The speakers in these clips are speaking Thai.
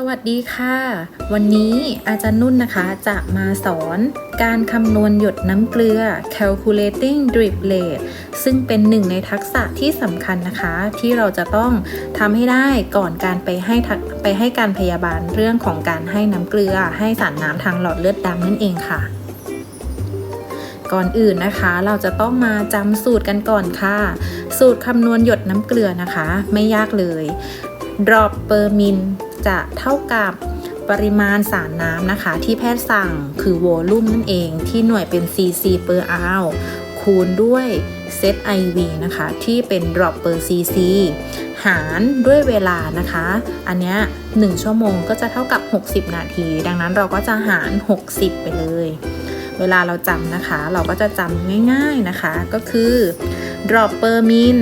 สวัสดีค่ะ วันนี้อาจารย์นุ่นนะคะจะมาสอนการคำนวณหยดน้ำเกลือ calculating drip rate ซึ่งเป็นหนึ่งในทักษะที่สำคัญนะคะ ที่เราจะต้องทำให้ได้ก่อนการไปให้ไปให้การพยาบาลเรื่องของการให้น้ำเกลือ ให้สารน้ำทางหลอดเลือดดำนั่นเองค่ะ ก่อนอื่นนะคะ เราจะต้องมาจำสูตรกันก่อนค่ะ สูตรคำนวณหยดน้ำเกลือนะคะ ไม่ยากเลย drop per min จะเท่ากับปริมาณสารน้ำนะคะ ที่แพทย์สั่งคือโวลูมนั่นเองที่หน่วยเป็น cc per hour คูณด้วยเซต IV นะคะ ที่เป็น drop per cc หารด้วยเวลานะคะ อันเนี้ย1ชั่วโมงก็จะเท่ากับ 60 นาที ดังนั้นเราก็จะหาร 60 ไปเลย เวลาเราจำนะคะ เราก็จะจำง่ายๆนะคะ ก็คือ drop per min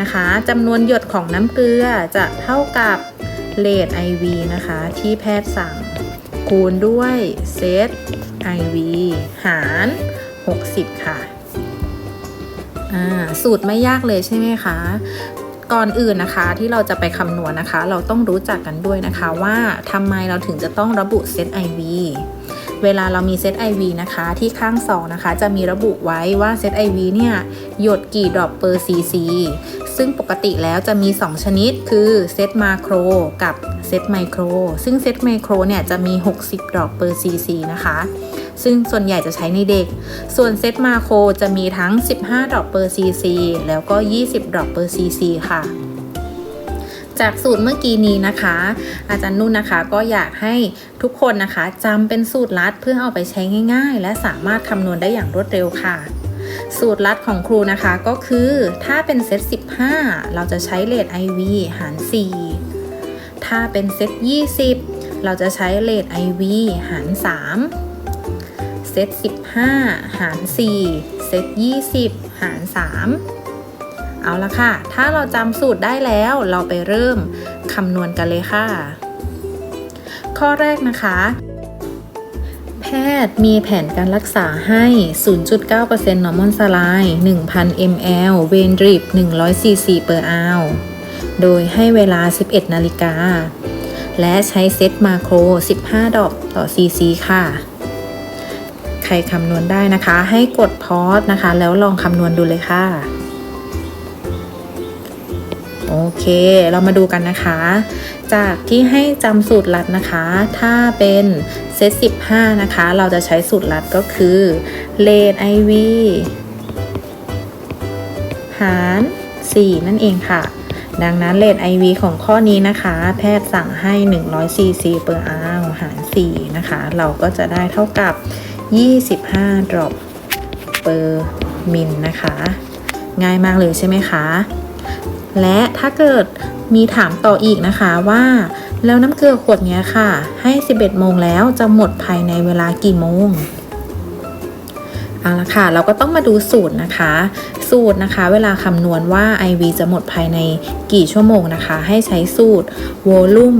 นะคะจำนวนหยดของน้ำเกลือจะเท่ากับ เลท IV นะคะ ที่แพทย์สั่ง คูณด้วยเซต IV หาร 60 ค่ะอ่าสูตรไม่ยากเลยใช่ไหมคะ ก่อนอื่นนะคะที่เราจะไปคำนวณนะคะ เราต้องรู้จักกันด้วยนะคะว่าทำไมเราถึงจะต้องระบุเซต IV เวลาเรามีเซต IV นะคะ ที่ข้างสองนะคะ จะมีระบุไว้ว่าเซต IV เนี่ย หยดกี่ดรอปเปอร์ซีซี ซึ่งปกติแล้วจะมี 2 ชนิด คือเซตมาโครกับเซตไมโคร ซึ่งเซตไมโครเนี่ยจะมี 60 ดอปเปอร์ซีซีนะคะ ซึ่งส่วนใหญ่จะใช้ในเด็ก ส่วนเซตมาโครจะมีทั้ง 15 ดอปเปอร์ซีซีแล้วก็ 20 ดอปเปอร์ซีซีค่ะจากสูตรเมื่อกี้นี้นะคะ อาจารย์นุ่นนะคะก็อยากให้ทุกคนนะคะจำเป็นสูตรลัดเพื่อเอาไปใช้ง่าย ๆ และสามารถคำนวณได้อย่างรวดเร็วค่ะ สูตรลัดของครูนะคะก็คือถ้าเป็นเซต 15 เราจะใช้เลท IV หาร 4 ถ้าเป็นเซต 20 เราจะใช้เลท IV หาร 3 เซต 15 หาร 4 เซต 20 หาร 3 เอาละค่ะ ถ้าเราจำสูตรได้แล้วเราไปเริ่มคำนวณกันเลยค่ะ ข้อแรกนะคะ แพทย์มีแผนการรักษาให้ 0.9% normal saline 1,000 ml เวนดริป100 cc per hour โดยให้เวลา 11 นาฬิกา และใช้เซตมาโคร 15 ดอกต่อ cc ค่ะ ใครคำนวณได้นะคะ ให้กดพอสนะคะ แล้วลองคำนวณดูเลยค่ะ โอเค เรามาดูกันนะคะ จากที่ให้จำสูตรลัดนะคะ ถ้าเป็นเซต15 นะคะ เราจะใช้สูตรลัดก็คือเลท IV หาร 4 นั่นเองค่ะ ดังนั้นเลท IV ของข้อนี้นะคะ แพทย์สั่งให้ 100 cc per hour หาร 4 นะคะ เราก็จะได้เท่ากับ 25 drop per min นะคะ ง่ายมากเลยใช่ไหมคะ และถ้าเกิดมีถามต่ออีกนะคะว่า แล้วน้ำเกลือขวดนี้ค่ะ ให้ 11 โมงแล้วจะหมดภายในเวลากี่โมงเอาละค่ะ เราก็ต้องมาดูสูตรนะคะ สูตรนะคะ เวลาคำนวณว่า IV จะหมดภายในกี่ชั่วโมงนะคะ ให้ใช้สูตรโวลูม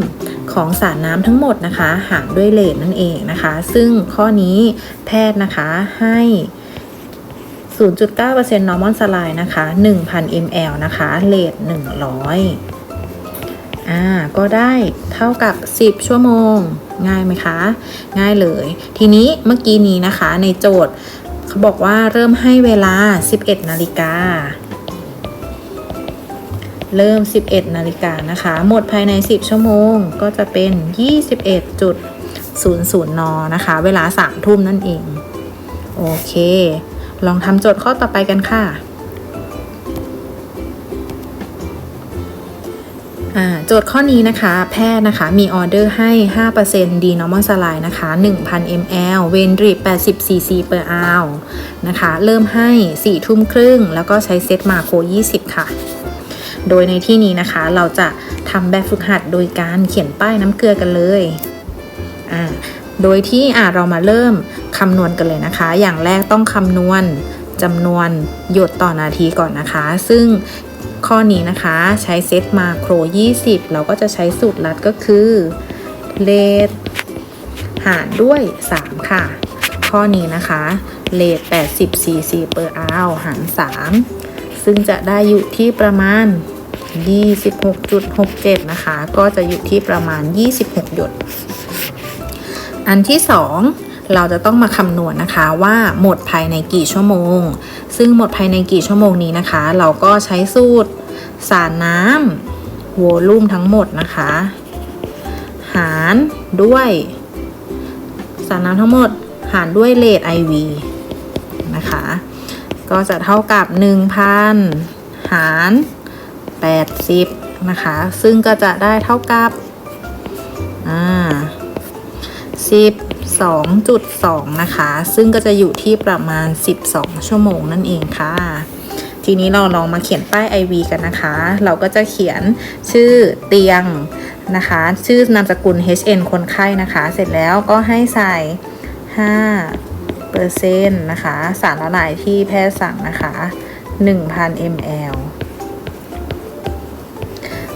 ของสารน้ำทั้งหมดนะคะ หารด้วยเลทนั่นเองนะคะ ซึ่งข้อนี้แพทย์นะคะให้ 0.9% normal saline นะคะ 1,000 ml นะคะเลท100 อ่า ก็ได้เท่ากับ 10 ชั่วโมง ง่ายไหมคะ ง่ายเลย ทีนี้เมื่อกี้นี้นะคะในโจทย์เขาบอกว่าเริ่มให้เวลา 11 นาฬิกา เริ่ม 11 นาฬิกานะคะ หมดภายใน 10 ชั่วโมง ก็จะเป็น 21.00 น นะคะ เวลา 3 ทุ่มนั่นเอง โอเค ลองทำโจทย์ข้อต่อไปกันค่ะโจทย์ข้อนี้นะคะ แพทย์นะคะ มีออเดอร์ให้ 5% d normal saline นะคะ 1,000 ml เวนดริป80 cc per hour นะคะ เริ่มให้ 4 ทุ่มครึ่ง แล้วก็ใช้เซตมาโค 20 ค่ะ โดยในที่นี้นะคะ เราจะทำแบบฝึกหัดโดยการเขียนป้ายน้ำเกลือกันเลยอ่าโดยที่อ่าเรามาเริ่ม คำนวณกันเลยนะคะ อย่างแรกต้องคำนวณจำนวนหยดต่อนาทีก่อนนะคะ ซึ่งข้อนี้นะคะใช้เซตมาโคร 20 เราก็จะใช้สูตรลัดก็คือเลทหารด้วย 3 ค่ะ ข้อนี้นะคะเลท80 cc per hour หาร 3 ซึ่งจะได้อยู่ที่ประมาณ 26.67 นะคะ ก็จะอยู่ที่ประมาณ 26 หยด อันที่ 2 เราจะต้องมาคำนวณนะคะว่าหมดภายในกี่ชั่วโมง ซึ่งหมดภายในกี่ชั่วโมงนี้นะคะ เราก็ใช้สูตรสารน้ำโวลูมทั้งหมดนะคะ หารด้วยสารน้ำทั้งหมดหารด้วยเลท IV นะคะ ก็จะเท่ากับ 1,000 หาร 80 นะคะ ซึ่งก็จะได้เท่ากับอ่า 12.2 นะคะ ซึ่งก็จะอยู่ที่ประมาณ 12 ชั่วโมงนั่นเองค่ะ ทีนี้เราลองมาเขียนป้าย IV กันนะคะ เราก็จะเขียนชื่อเตียงนะคะ ชื่อนามสกุล HN คนไข้นะคะ เสร็จแล้วก็ให้ใส่5เปอร์เซ็นต์นะคะ สารละลายที่แพทย์สั่งนะคะ 1,000 ml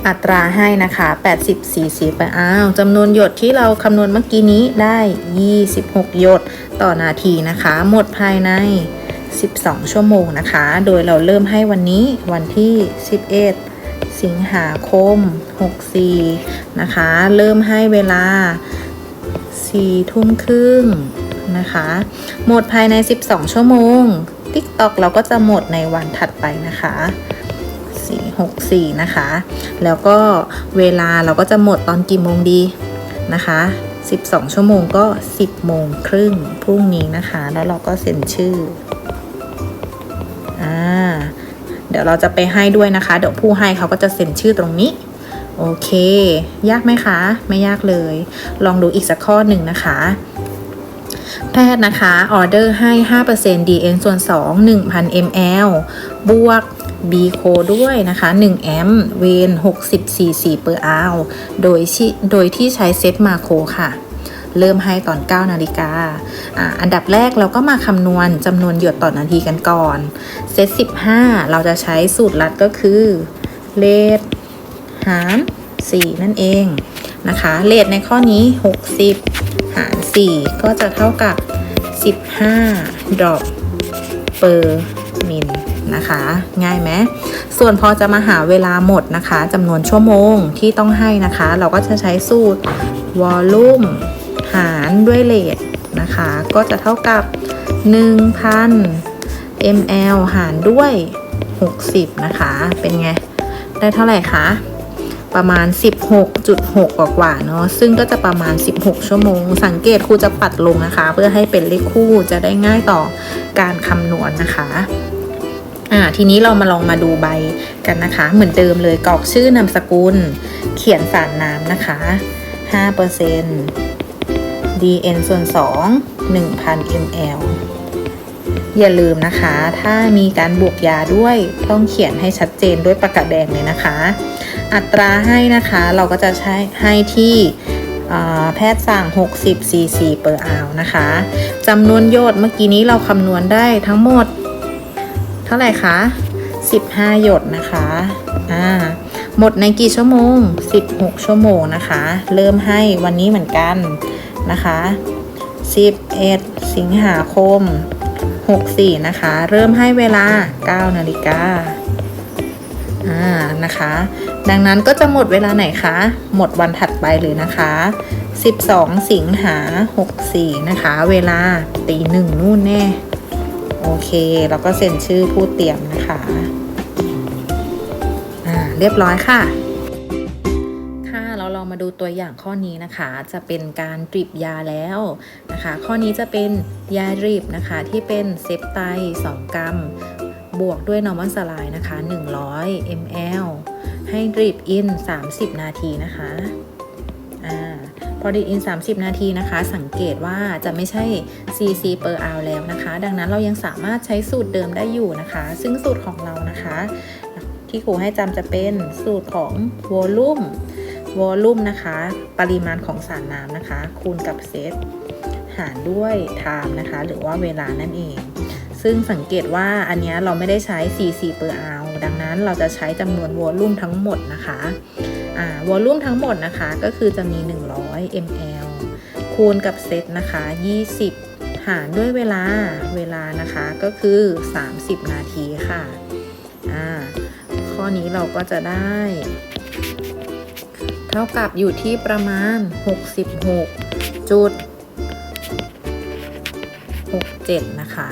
อัตราให้นะคะ 80 cc ไปอ้าวจำนวนหยดที่เราคำนวณเมื่อกี้นี้ได้ 26 หยดต่อนาทีนะคะ หมดภายใน 12 ชั่วโมงนะคะ โดยเราเริ่มให้วันนี้วันที่ 11 สิงหาคม 64 นะคะ เริ่มให้เวลา 4 ทุ่มครึ่งนะคะ หมดภายใน 12 ชั่วโมง TikTok เราก็จะหมดในวันถัดไปนะคะ 464 นะคะ แล้วก็เวลาเราก็จะหมดตอนกี่โมงดีนะคะ 12 ชั่วโมงก็ 10 โมงครึ่งพรุ่งนี้นะคะ แล้วเราก็เซ็นชื่ออ่าเดี๋ยวเราจะไปให้ด้วยนะคะ เดี๋ยวผู้ให้เขาก็จะเซ็นชื่อตรงนี้โอเค ยากไหมคะ ไม่ยากเลย ลองดูอีกสักข้อหนึ่งนะคะ แพทย์นะคะ ออเดอร์ให้ 5% DN ส่วน 2 1,000 ml บวก B โคด้วยนะคะ1แอมป์เวน60 cc per hour โดยที่โดยที่ใช้เซตมาโคค่ะ เริ่มให้ตอน 9 นาฬิกาอ่าอันดับแรกเราก็มาคำนวณจำนวนหยดต่อนาทีกันก่อน เซต 15 เราจะใช้สูตรลัดก็คือเลทหาร4 นั่นเองนะคะเลทในข้อนี้ 60 หาร 4 ก็จะเท่ากับ 15ดรอปเปอร์มิล นะคะ ง่ายไหมส่วนพอจะมาหาเวลาหมดนะคะจำนวนชั่วโมงที่ต้องให้นะคะ เราก็จะใช้สูตรวอลลุ่มหารด้วยเลทนะคะ ก็จะเท่ากับ 1,000 ml หารด้วย 60 นะคะ เป็นไง ได้เท่าไหร่คะประมาณ 16.6 กว่ากว่าเนาะซึ่งก็จะประมาณ 16 ชั่วโมง สังเกตครูจะปัดลงนะคะ เพื่อให้เป็นเลขคู่จะได้ง่ายต่อการคำนวณนะคะ อ่าทีนี้เรามาลองมาดูใบกันนะคะ เหมือนเดิมเลยกรอกชื่อนามสกุล เขียนสารน้ำนะคะ5% dn ส่วน2 1,000 ml อย่าลืมนะคะ ถ้ามีการบวกยาด้วยต้องเขียนให้ชัดเจนด้วยปากกาแดงเลยนะคะ อัตราให้นะคะเราก็จะใช้ให้ที่แพทย์สั่ง 60 cc per hour นะคะจำนวนโยดเมื่อกี้นี้เราคำนวณได้ทั้งหมด ท่าไหร่คะ 15 หยดนะคะ อ่า หมดในกี่ชั่วโมง 16 ชั่วโมงนะคะ เริ่มให้วันนี้เหมือนกันนะคะ 11 สิงหาคม 64 นะคะ เริ่มให้เวลา 9 นาฬิกาอ่า นะคะ ดังนั้นก็จะหมดเวลาไหนคะ หมดวันถัดไปเลยนะคะ 12 สิงหา 64 นะคะ เวลาตีหนึ่งนู่นแน่ โอเคแล้วก็เซ็นชื่อผู้เตรียมนะคะอ่าเรียบร้อยค่ะ ค่ะเราลองมาดูตัวอย่างข้อนี้นะคะ จะเป็นการดริบยาแล้วนะคะ ข้อนี้จะเป็นยาดริบนะคะที่เป็นเซปไต2 กรัม บวกด้วยนอร์มอนสไลน์นะคะ 100 ml ให้ดริบอิน 30 นาทีนะคะ พอดริบอิน 30 นาทีนะคะ สังเกตว่าจะไม่ใช่ cc per hour แล้วนะคะ ดังนั้นเรายังสามารถใช้สูตรเดิมได้อยู่นะคะ ซึ่งสูตรของเรานะคะ ที่ครูให้จำจะเป็นสูตรของ volume วอลลุ่มนะคะ ปริมาณของสารน้ำนะคะ คูณกับเซตหารด้วย time นะคะ หรือว่าเวลานั่นเอง ซึ่งสังเกตว่าอันนี้เราไม่ได้ใช้ cc per hour ดังนั้นเราจะใช้จำนวนวอลลุ่มทั้งหมดนะคะ วอลลุ่มทั้งหมดนะคะก็คือจะมี 100 ml คูณกับเซตนะคะ 20 หารด้วยเวลาเวลานะคะก็คือ 30 นาทีค่ะอ่าขข้อนี้เราก็จะได้ เท่ากับอยู่ที่ประมาณ 66จุด67 นะคะ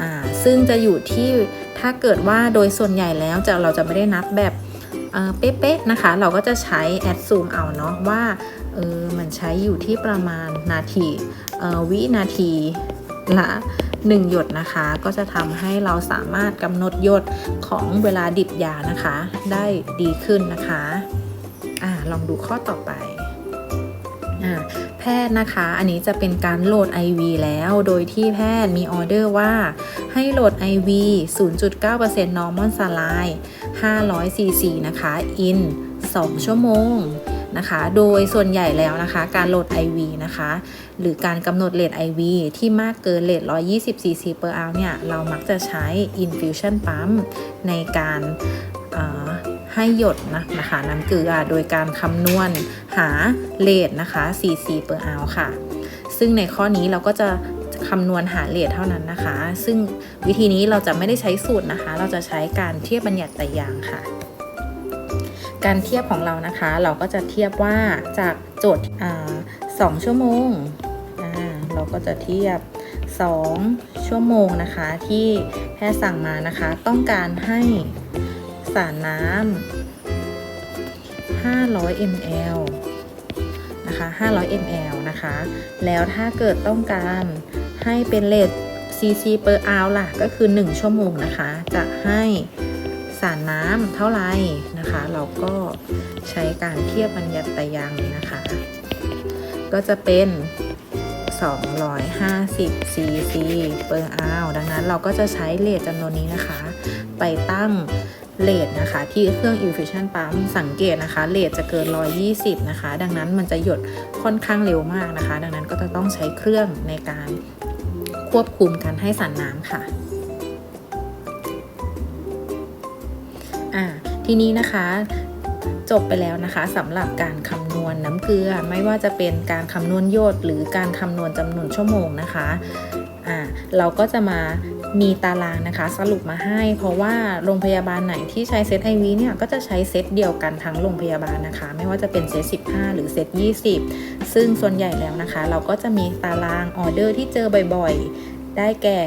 อ่า ซึ่งจะอยู่ที่ถ้าเกิดว่าโดยส่วนใหญ่แล้วจะเราจะไม่ได้นับแบบ เป๊ะๆนะคะ เราก็จะใช้แอดซูมเอาเนาะว่าเออมันใช้อยู่ที่ประมาณนาทีวินาทีละ1หยดนะคะ ก็จะทำให้เราสามารถกำหนดหยดของเวลาดิบยานะคะ ได้ดีขึ้นนะคะอ่าลองดูข้อต่อไป แพทย์นะคะ อันนี้จะเป็นการโหลด IV แล้ว โดยที่แพทย์มีออเดอร์ว่า ให้โหลด IV 0.9% normal saline 500 cc นะคะ in 2 ชั่วโมงนะคะ โดยส่วนใหญ่แล้วนะคะ การโหลด IV นะคะ หรือการกำหนดเลท IV ที่มากเกินเลท120 cc per hour เนี่ย เรามักจะใช้ infusion pump ในการ ให้หยดนะนะคะน้ำเกลือโดยการคำนวณหาเลทนะคะ cc per hour ค่ะ ซึ่งในข้อนี้เราก็จะคำนวณหาเลทเท่านั้นนะคะ ซึ่งวิธีนี้เราจะไม่ได้ใช้สูตรนะคะ เราจะใช้การเทียบบัญญัติแต่อย่างค่ะ การเทียบของเรานะคะ เราก็จะเทียบว่าจากโจทย์สองชั่วโมง เราก็จะเทียบ 2 ชั่วโมงนะคะ ที่แพทย์สั่งมานะคะ ต้องการให้ สารน้ำ500 ml นะคะ 500 ml นะคะ แล้วถ้าเกิดต้องการให้เป็นเลท cc per hour ล่ะ ก็คือ 1 ชั่วโมงนะคะ จะให้สารน้ำเท่าไหร่นะคะ เราก็ใช้การเทียบบัญญัติตยางนี้นะคะ ก็จะเป็น 250 cc per hour ดังนั้นเราก็จะใช้เลทจำนวนนี้นะคะ ไปตั้ง เลทนะคะที่เครื่อง infusion pump สังเกตนะคะเลทจะเกิน 120 นะคะ ดังนั้นมันจะหยดค่อนข้างเร็วมากนะคะ ดังนั้นก็จะต้องใช้เครื่องในการควบคุมการให้สารน้ำค่ะอ่าทีนี้นะคะจบไปแล้วนะคะสำหรับการคำนวณน้ำเกลือไม่ว่าจะเป็นการคำนวณโยดหรือการคำนวณจำนวนชั่วโมงนะคะอ่าเราก็จะมา มีตารางนะคะสรุปมาให้ เพราะว่าโรงพยาบาลไหนที่ใช้เซตไอวีเนี่ยก็จะใช้เซตเดียวกันทั้งโรงพยาบาลนะคะ ไม่ว่าจะเป็นเซต15 หรือเซต20 ซึ่งส่วนใหญ่แล้วนะคะ เราก็จะมีตารางออเดอร์ที่เจอบ่อยๆ ได้แก่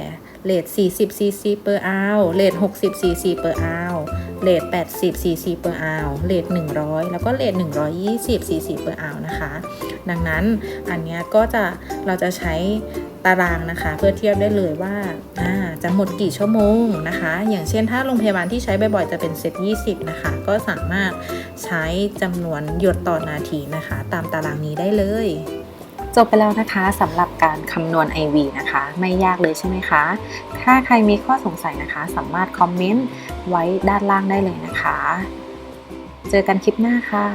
เลท40 cc per hour เลท60 cc per hour เลท80 cc per hour เลท100 แล้วก็เลท120 cc per hour นะคะ ดังนั้นอันนี้ก็จะเราจะใช้ตารางนะคะ เพื่อเทียบได้เลยว่าอ่าจะหมดกี่ชั่วโมงนะคะ อย่างเช่นถ้าโรงพยาบาลที่ใช้บ่อยๆจะเป็นเซต 20 นะคะ ก็สามารถใช้จำนวนหยดต่อนาทีนะคะ ตามตารางนี้ได้เลยจบไปแล้วนะคะสำหรับการคำนวณ IV นะคะ ไม่ยากเลยใช่ไหมคะ ถ้าใครมีข้อสงสัยนะคะ สามารถคอมเมนต์ไว้ด้านล่างได้เลยนะคะ เจอกันคลิปหน้าค่ะ